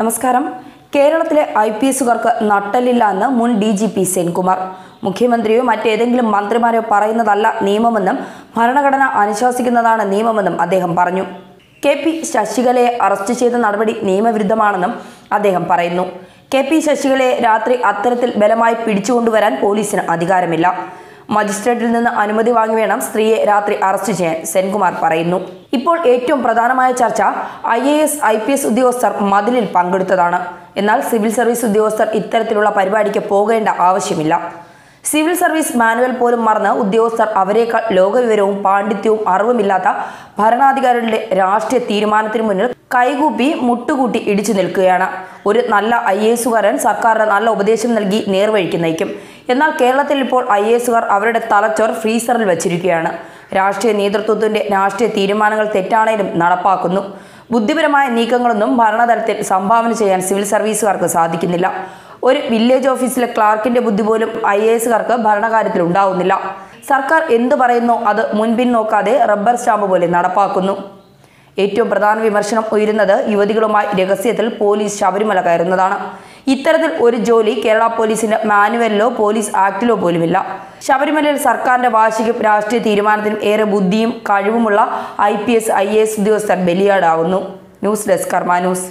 നമസ്കാരം. കേരളത്തിലെ I P എസുകാർക്ക് നട്ടലില്ല എന്ന് മുൻ ഡി ജി പി സെൻകുമാർ. മുഖ്യമന്ത്രിയോ മറ്റേതെങ്കിലും മന്ത്രിമാരോ പറയുന്നതല്ല നിയമമെന്നും ഭരണഘടന അനുശാസിക്കുന്നതാണ് നിയമമെന്നും അദ്ദേഹം പറഞ്ഞു. കെ പി ശശികലയെ അറസ്റ്റ് ചെയ്ത നടപടി നിയമവിരുദ്ധമാണെന്നും അദ്ദേഹം പറയുന്നു. കെ പി ശശികലയെ രാത്രി അത്തരത്തിൽ ബലമായി പിടിച്ചുകൊണ്ടുവരാൻ പോലീസിന് അധികാരമില്ല. മജിസ്ട്രേറ്റിൽ നിന്ന് അനുമതി വാങ്ങി വേണം സ്ത്രീയെ രാത്രി അറസ്റ്റ് ചെയ്യാൻ സെൻകുമാർ പറയുന്നു. ഇപ്പോൾ ഏറ്റവും പ്രധാനമായ ചർച്ച I A S I P S ഉദ്യോഗസ്ഥർ മതിലിൽ പങ്കെടുത്തതാണ്. എന്നാൽ സിവിൽ സർവീസ് ഉദ്യോഗസ്ഥർ ഇത്തരത്തിലുള്ള പരിപാടിക്ക് പോകേണ്ട ആവശ്യമില്ല. സിവിൽ സർവീസ് മാനുവൽ പോലും മറന്ന് ഉദ്യോഗസ്ഥർ അവരെക്കാൾ ലോകവിവരവും പാണ്ഡിത്യവും അറിവുമില്ലാത്ത ഭരണാധികാരികളുടെ രാഷ്ട്രീയ തീരുമാനത്തിന് മുന്നിൽ കൈകൂപ്പി മുട്ടുകൂട്ടി ഇടിച്ചു നിൽക്കുകയാണ്. ഒരു നല്ല ഐ എസുകാരൻ സർക്കാരിന് നല്ല ഉപദേശം നൽകി നേർവഴിക്ക് നയിക്കും എന്നാൽ കേരളത്തിൽ ഇപ്പോൾ ഐ എസുകാർ അവരുടെ തലച്ചോർ ഫ്രീസറിൽ വച്ചിരിക്കുകയാണ്. രാഷ്ട്രീയ നേതൃത്വത്തിന്റെ രാഷ്ട്രീയ തീരുമാനങ്ങൾ തെറ്റാണേലും നടപ്പാക്കുന്നു. ബുദ്ധിപരമായ നീക്കങ്ങളൊന്നും ഭരണതലത്തിൽ സംഭാവന ചെയ്യാൻ സിവിൽ സർവീസുകാർക്ക് സാധിക്കുന്നില്ല. ഒരു വില്ലേജ് ഓഫീസിലെ ക്ലാർക്കിന്റെ ബുദ്ധി പോലും ഐ എ എസുകാർക്ക് ഭരണകാര്യത്തിൽ ഉണ്ടാവുന്നില്ല സർക്കാർ എന്ത് പറയുന്നോ അത് മുൻപിൻ നോക്കാതെ റബ്ബർ സ്റ്റാമ്പ് പോലെ നടപ്പാക്കുന്നു. ഏറ്റവും പ്രധാന വിമർശനം ഉയരുന്നത് യുവതികളുമായി രഹസ്യത്തിൽ പോലീസ് ശബരിമല കയറുന്നതാണ്. ഇത്തരത്തിൽ ഒരു ജോലി കേരള പോലീസിന്റെ മാനുവലിലോ പോലീസ് ആക്ടിലോ പോലുമില്ല. ശബരിമലയിൽ സർക്കാരിന്റെ വാർഷികം രാഷ്ട്രീയ തീരുമാനത്തിനും ഏറെ ബുദ്ധിയും കഴിവുമുള്ള I P S I A S ഉദ്യോഗസ്ഥർ ബലിയാടാവുന്നു. News desk Karma news.